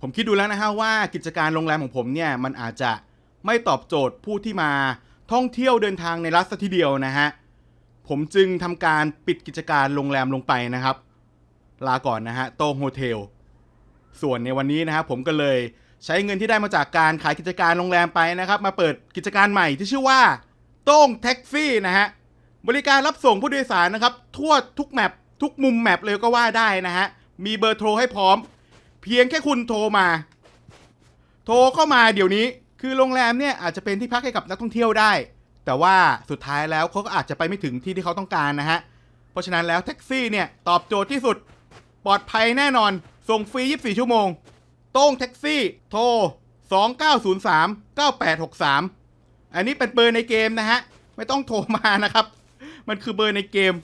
ผมคิดดูแล้วนะฮะว่ากิจการโรงแรมของผมเนี่ยมันอาจจะไม่ตอบโจทย์ผู้ที่มาท่องเที่ยวเดินทางในรัฐสทีเดียวนะฮะผมจึงทำการปิดกิจการโรงแรมลงไปนะครับ ลาก่อนนะฮะโต้โฮเทลส่วนในวันนี้นะครับผมก็เลยใช้เงินที่ได้มาจากการขายกิจการโรงแรมไปนะครับ มาเปิดกิจการใหม่ที่ชื่อว่า โต้งแท็กซี่นะฮะบริการรับส่งผู้โดยสารนะครับ ทั่วทุกแมปทุกมุมแมปเลยก็ว่าได้นะฮะมีเบอร์โทรให้พร้อม เพียงแค่คุณโทรมา โทรเข้ามาเดี๋ยวนี้ คือโรงแรมเนี่ยอาจจะเป็นที่พักให้กับนักท่องเที่ยวได้ แต่ว่าสุดท้ายแล้วเขาก็อาจจะไปไม่ถึงที่ที่เขาต้องการนะฮะ เพราะฉะนั้นแล้วแท็กซี่เนี่ยตอบโจทย์ที่สุด ปลอดภัยแน่นอน ส่งฟรี 24 ชั่วโมง โต้งแท็กซี่ โทร 2903 9863 อันนี้เป็นเบอร์ในเกมนะฮะ ไม่ต้องโทรมานะครับ มันคือเบอร์ในเกม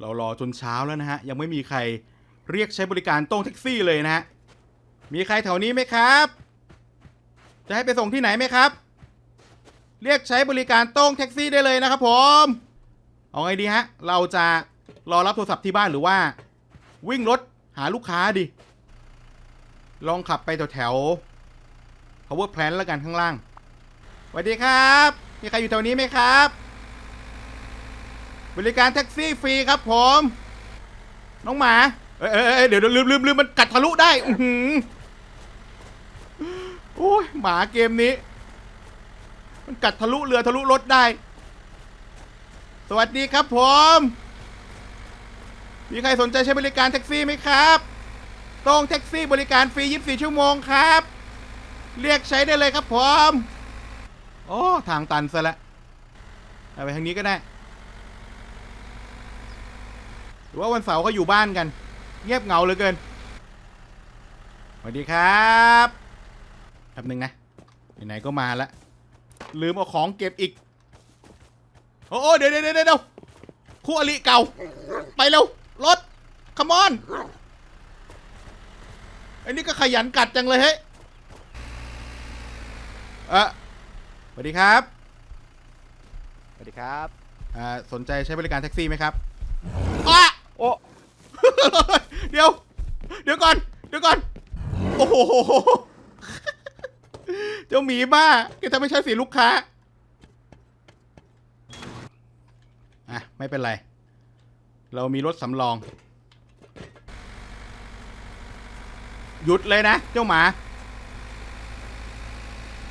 เรารอจนเช้าแล้วนะฮะ ยังไม่มีใคร เรียกใช้บริการต้งแท็กซี่เลยนะฮะ มีใครแถวนี้ไหมครับ จะให้ไปส่งที่ไหนไหมครับ เรียกใช้บริการต้งแท็กซี่ได้เลยนะครับผม เอาไงดีฮะ เราจะรอรับโทรศัพท์ที่บ้านหรือว่า วิ่งรถหาลูกค้าดิ ลองขับไปแถวแถว power plant แล้วกันข้างล่างสวัสดีครับ มีใครอยู่แถวนี้ไหมครับ บริการแท็กซี่ฟรีครับผม น้องหมา เอ้ยเอ้ยเอ้ยเดี๋ยวเดี๋ยวลืมลืมลืมมันกัดทะลุได้อือหือโอ้ยหมาเกมนี้ มันกัดทะลุเรือทะลุรถได้ สวัสดีครับผม มีใครสนใจใช้บริการแท็กซี่ไหมครับตรงแท็กซี่บริการฟรี 24 ชั่วโมงครับ เรียกใช้ได้เลยครับผม โอ้ทางตันซะและเอาไปทางนี้ก็ได้ หรือว่าวันเสาร์เขาอยู่บ้านกัน เงียบเหงาเหลือเกินสวัสดีครับแป๊บหนึงนะไหนๆก็มาแล้วลืมเอาของเก็บอีกโอ้โอ้เดี๋ยวเดี๋ยวเดี๋ยวเดี๋ยวคู่อริเก่า ไปเร็วรถขมอนไอ้นี่ก็ขยันกัดจังเลยเฮ้ยเออสวัสดีครับสวัสดีครับอ่าสนใจใช้บริการแท็กซี่ไหมครับอ้าโอ้ เดี๋ยว เดี๋ยวก่อน เดี๋ยวก่อน โอ้โห เจ้าหมีบ้าแกทำไม่ใช่สีลูกค้า อะ ไม่เป็นไร เรามีรถสำรอง หยุดเลยนะ เจ้าหมา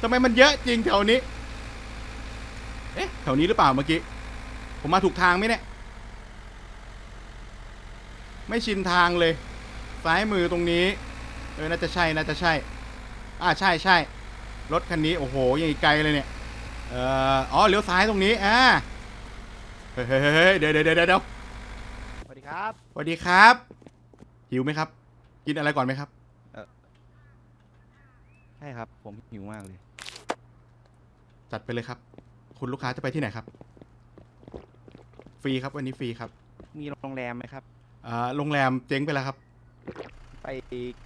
ทำไมมันเยอะจริงแถวนี้ เอ๊ะ แถวนี้หรือเปล่าเมื่อกี้ ผมมาถูกทางไหมเนี่ย ไม่ชินทางเลย ซ้ายมือตรงนี้ เออ น่าจะใช่ น่าจะใช่ อ่า ใช่ใช่ รถคันนี้ โอ้โห ยังอีกไกลเลยเนี่ย เอ่อ อ๋อ เลี้ยวซ้ายตรงนี้ อ่า เฮ้ยเฮ้ยเฮ้ยเดี๋ยวเดี๋ยวเดี๋ยวเดี๋ยวสวัสดีครับ สวัสดีครับ หิวไหมครับ กินอะไรก่อนไหมครับ ใช่ครับ ผมหิวมากเลย จัดไปเลยครับ คุณลูกค้าจะไปที่ไหนครับ ฟรีครับ วันนี้ฟรีครับ มีโรงแรมไหมครับ อ่าโรงแรมเจ๊งไปแล้วครับ ไป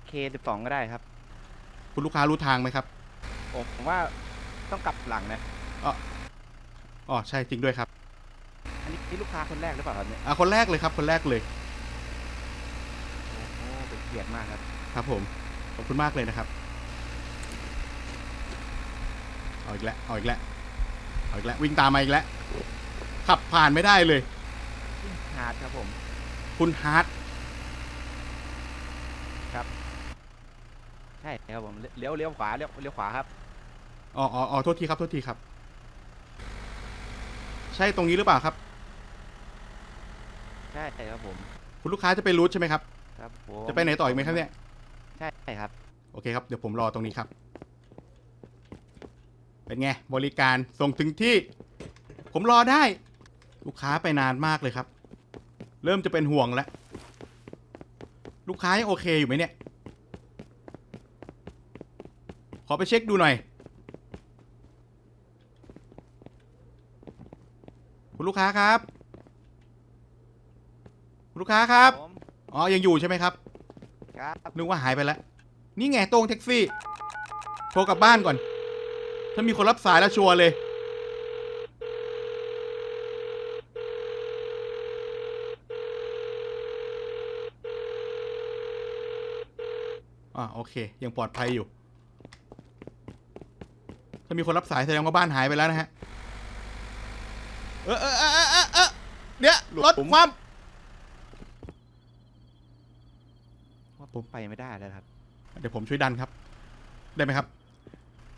K12 ก็ได้ครับ คุณลูกค้ารู้ทางไหมครับผมผมว่าต้องกลับหลังนะ อ๋อใช่จริงด้วยครับอันนี้นี่ลูกค้าคนแรกหรือเปล่าครับเนี่ย อ่าคนแรกเลยครับ คนแรกเลยโอ้โหเป็นเกียรติมากครับ ครับผมขอบคุณมากเลยนะครับเอาอีกแล้วเอาอีกแล้วเอาอีกแล้ววิ่งตามมาอีกแล้วขับผ่านไม่ได้เลยฮาร์ดครับผม คุณฮาร์ดใช่ครับผมเลี้ยวเลี้ยวขวาเลี้ยวเลี้ยวขวาครับอ๋ออ๋ออ๋อโทษทีครับโทษทีครับ ใช่ตรงนี้หรือเปล่าครับ ใช่ครับผมคุณลูกค้าจะไปรูทใช่ไหมครับ ครับผมจะไปไหนต่ออีกไหมครับเนี่ยใช่ครับโอเคครับเดี๋ยวผมรอตรงนี้ครับ เป็นไงบริการส่งถึงที่ ผมรอได้ ลูกค้าไปนานมากเลยครับ เริ่มจะเป็นห่วงแล้ว ลูกค้ายังโอเคอยู่ไหมเนี่ย ขอไปเช็คดูหน่อย คุณลูกค้าครับ คุณลูกค้าครับ ผมอ๋อ ยังอยู่ใช่ไหมครับ ครับ นึกว่าหายไปแล้ว นี่ไงโต้งแท็กซี่ โทรกลับบ้านก่อน ถ้ามีคนรับสายแล้วชัวร์เลย อ อ่า โอเค ยังปลอดภัยอยู่ ถ้ามีคนรับสายแสดงว่าบ้านหายไปแล้วนะฮะ เออเออเออเออเออเออเดี๋ยวหลุดรถผมความว่าผมไปไม่ได้แล้วครับ เดี๋ยวผมช่วยดันครับ ได้ไหมครับ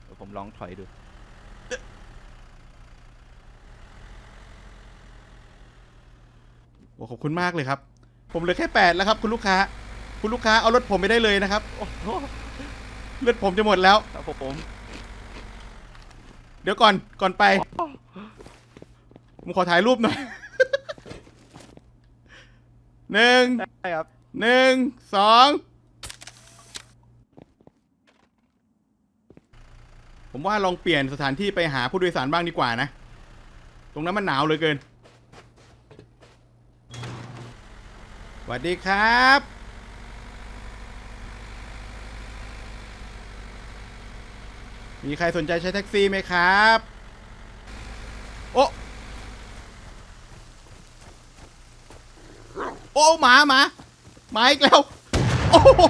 เดี๋ยวผมลองถอยดู โอ้ขอบคุณมากเลยครับ ผมเหลือแค่แปดแล้วครับ คุณลูกค้า คุณลูกค้าเอารถผมไปได้เลยนะครับโอ้โหเลือดผมจะหมดแล้ว ครับผมเดี๋ยวก่อนก่อนไป ผมขอถ่ายรูปหน่อย หนึ่ง ได้ครับ หนึ่ง สอง ผมว่าลองเปลี่ยนสถานที่ไปหาผู้โดยสารบ้างดีกว่านะ ตรงนั้นมันหนาวเหลยเกิน สวัสดีครับ มีใครสนใจใช้แท็กซี่ไหมครับ โอ้โอ้หมาหมาหมาอีกแล้ว โอ้โห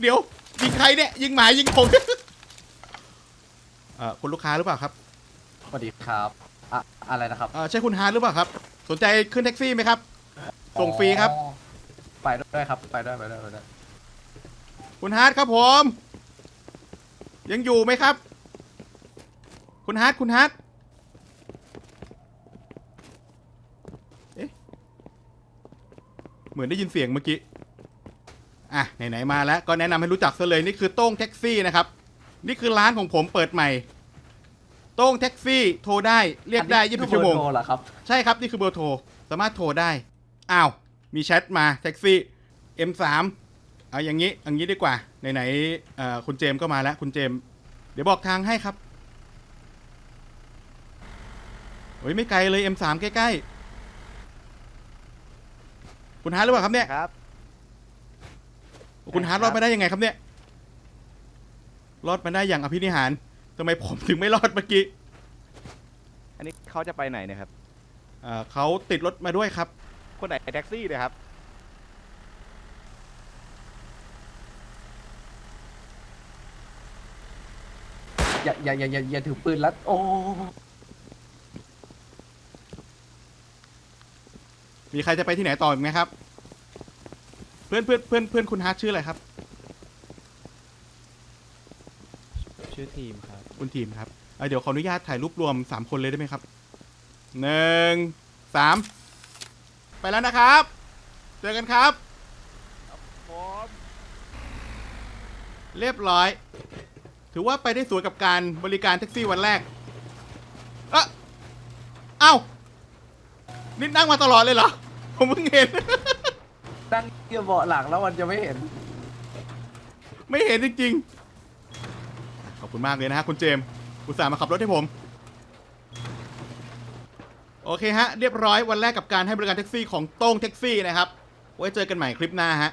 เดี๋ยวยิงใครเนี่ย ยิงหมายิงผมเอ่อคุณลูกค้าหรือเปล่าครับสวัสดีครับอะอะไรนะครับ เอ่อใช่คุณฮาร์ดหรือเปล่าครับ สนใจขึ้นแท็กซี่ไหมครับ ส่งฟรีครับ อ๋อ ไปด้วยครับ ไปด้วยไปด้วยไปด้วยคุณฮาร์ดครับผม ยังอยู่ไหมครับ คุณฮาร์ดคุณฮาร์ดเอ๊ะเหมือนได้ยินเสียงเมื่อกี้ อะ ไหน ๆ มาแล้วก็แนะนำให้รู้จักซะเลย นี่คือโต้งแท็กซี่นะครับ นี่คือร้านของผมเปิดใหม่ โต้งแท็กซี่โทรได้เรียกได้อันนี้24ชั่วโมงคือเบอร์โทรเหรอครับ ใช่ครับ นี่คือเบอร์โทร สามารถโทรได้ อ้าว มีแชทมาแท็กซี่ M3 เอาอย่างนี้อย่างนี้ดีกว่า ไหนๆเอ่อคุณเจมส์ก็มาแล้ว คุณเจมส์เดี๋ยวบอกทางให้ครับโอ้ยไม่ไกลเลย M3 ใกล้ๆ คุณฮาร์ดหรือเปล่าครับเนี่ย ครับ คุณฮาร์ดครรับอดมาได้ยังไงครับเนี่ย รอดมาได้อย่างอภินิหารทำไมผมถึงไม่รอดเมื่อกี้ อันนี้เขาจะไปไหนเนะครับ เอ่อเขาติดรถมาด้วยครับ คนไหนแท็กซี่เลยครับ อย่าอย่าอย่าอย่าอย่าถือปืนแล้วโอ้มีใครจะไปที่ไหนต่ออีกไหมครับ เพื่อนเพื่อนเพื่อนเพื่อนคุณฮาร์ดชื่ออะไรครับ ชื่อทีมครับ คุณทีมครับเอ่อเดี๋ยวขออนุญาตถ่ายรูปรวม3คนเลยได้ไหมครับหนึ่งสาม ไปแล้วนะครับ เจอกันครับ ผมเรียบร้อย ถือว่าไปได้สวยกับการบริการแท็กซี่วันแรก เอะเอ้านี่นั่งมาตลอดเลยเหรอ ผมเพิ่งเห็น นั่งเกี่ยวเบาะหลังแล้วมันจะไม่เห็น ไม่เห็นจริงๆ ขอบคุณมากเลยนะฮะคุณเจมส์อุตส่าห์มาขับรถให้ผม โอเคฮะ เรียบร้อยวันแรกกับการให้บริการแท็กซี่ของโต้งแท็กซี่นะครับ ไว้เจอกันใหม่คลิปหน้าฮะ